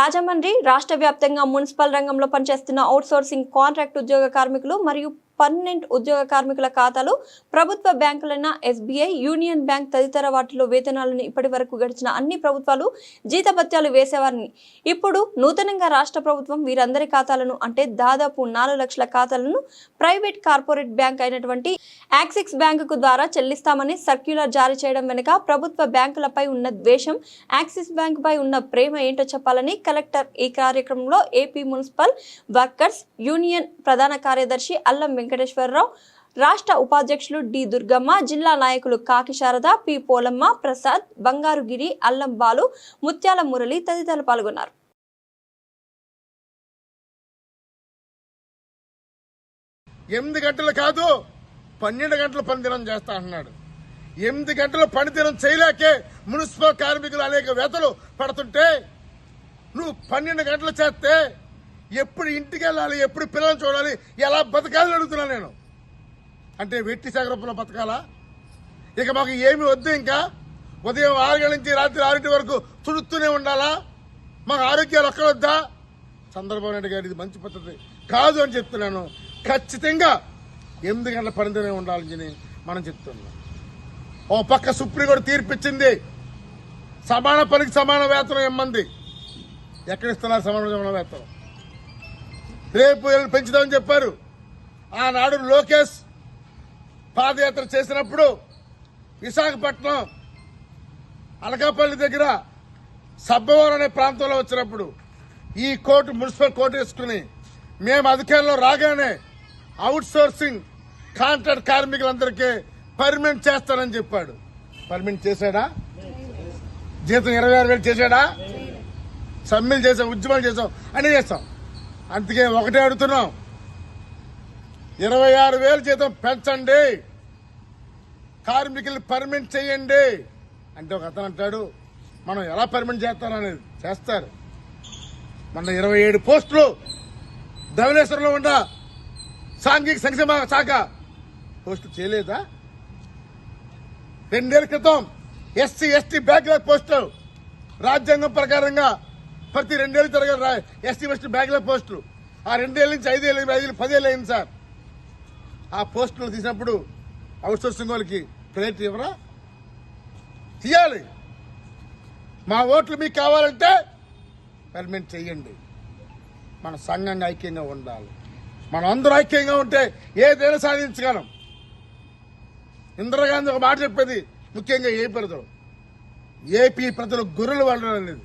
రాజమండ్రి రాష్ట్ర వ్యాప్తంగా మున్సిపల్ రంగంలో పనిచేస్తున్న అవుట్సోర్సింగ్ కాంట్రాక్ట్ ఉద్యోగ కార్మికులు మరియు పర్మనెంట్ ఉద్యోగ కార్మికుల ఖాతాలు ప్రభుత్వ బ్యాంకులైన ఎస్బీఐ యూనియన్ బ్యాంక్ తదితర వాటిలో వేతనాలను ఇప్పటి వరకు గడిచిన అన్ని ప్రభుత్వాలు జీతభత్యాలు వేసేవారిని. ఇప్పుడు నూతనంగా రాష్ట్ర ప్రభుత్వం వీరందరి ఖాతాలను అంటే దాదాపు నాలుగు లక్షల ఖాతాలను ప్రైవేట్ కార్పొరేట్ బ్యాంక్ అయినటువంటి యాక్సిస్ బ్యాంకు ద్వారా చెల్లిస్తామని సర్క్యులర్ జారీ చేయడం వెనుక ప్రభుత్వ బ్యాంకులపై ఉన్న ద్వేషం యాక్సిస్ బ్యాంక్ పై ఉన్న ప్రేమ ఏంటో చెప్పాలని కలెక్టర్ ఈ కార్యక్రమంలో ఏపీ మున్సిపల్ వర్కర్స్ యూనియన్ ప్రధాన కార్యదర్శి అల్లం వెంకటేశ్వరరావు రాష్ట్ర ఉపాధ్యక్షులు డి దుర్గమ్మ జిల్లా నాయకులు కాకి శారద పి పోలమ్మ ప్రసాద్ బంగారుగిరి అల్లం బాలు ముత్యాల మురళి తదితరులు పాల్గొన్నారు. ఎనిమిది గంటలు కాదు పన్నెండు గంటల పనిదినం చేస్తా అన్నాడు. ఎనిమిది గంటల పనిదినం చేయలేకే మున్సిపల్ కార్మికులు అనేక వేతలు పడుతుంటే నువ్వు పన్నెండు గంటలు చేస్తే ఎప్పుడు ఇంటికి వెళ్ళాలి ఎప్పుడు పిల్లల్ని చూడాలి ఎలా బతకాలని అడుగుతున్నా నేను. అంటే వెట్టి సగరపులో బతకాలా? ఇక మాకు ఏమి వద్దు ఇంకా. ఉదయం ఆరు గంటల నుంచి రాత్రి ఆరింటి వరకు చుడుతూనే ఉండాలా? మాకు ఆరోగ్యాలు ఒక్కడొద్దా చంద్రబాబు నాయుడు గారు ఇది మంచి పద్ధతి. కాదు అని చెప్తున్నాను. ఖచ్చితంగా ఎనిమిది గంటల పనితోనే ఉండాలని మనం చెప్తున్నాం. ఓ పక్క సుప్రీంకోర్టు తీర్పిచ్చింది సమాన పనికి సమాన వేతనం ఇమ్మంది. ఎక్కడ ఇస్తున్నారు సమాన సమాన వేతనం? రేపు పెంచుదామని చెప్పారు. ఆనాడు లోకేష్ పాదయాత్ర చేసినప్పుడు విశాఖపట్నం అలకాపల్లి దగ్గర సబ్బవరం అనే ప్రాంతంలో వచ్చినప్పుడు ఈ కోర్టు మున్సిపల్ కోర్టు వేసుకుని మేము అధికారంలో రాగానే అవుట్ సోర్సింగ్ కాంట్రాక్ట్ కార్మికులందరికీ పర్మనెంట్ చేస్తానని చెప్పాడు. పర్మనెంట్ చేశాడా? జీతం ఇరవై ఆరు వేలు చేశాడా? సమ్మెలు చేసాం ఉద్యమాలు చేసాం అన్ని చేస్తాం. అందుకే ఒకటే అడుగుతున్నాం. ఇరవై ఆరు వేల జీతం పెంచండి. కార్మికులు పర్మిట్ చేయండి. అంటే ఒక అతను అంటాడు మనం ఎలా పర్మనెంట్ చేస్తారనేది చేస్తారు. మన ఇరవై ఏడు పోస్టులు ధవళేశ్వరంలో ఉన్న సాంఘిక సంక్షేమ శాఖ పోస్టు చేయలేదా? రెండేళ్ళ క్రితం ఎస్సీ ఎస్టీ బ్యాక్లాగ్ పోస్టులు రాజ్యాంగం ప్రకారంగా ప్రతి రెండేళ్ళు తిరగదు ఎస్టీ ఎస్టీ బ్యాక్లాగ్ పోస్టులు. ఆ రెండేళ్ళ నుంచి ఐదేళ్ళు ఐదు పదేళ్ళు అయింది సార్. ఆ పోస్టులు తీసినప్పుడు అవుట్సోర్సింగ్ వాళ్ళకి ప్లేట్ ఇవ్వరా? తీయాలి. మా ఓట్లు మీకు కావాలంటే పర్మనెంట్ చేయండి. మన సంఘంగా ఐక్యంగా ఉండాలి. మనం అందరూ ఐక్యంగా ఉంటే ఏదైనా సాధించగలం. ఇందిరాగాంధీ ఒక మాట చెప్పేది ముఖ్యంగా ఏ ప్రజలు. ఏపీ ప్రజలు గొర్రెలు వండడం అనేది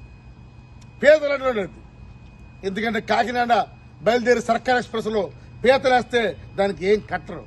పేదలు అనడం లేదు ఎందుకంటే కాకినాడ బయలుదేరి సర్కార్ ఎక్స్ప్రెస్లో పీతలేస్తే దానికి ఏం కట్టరు.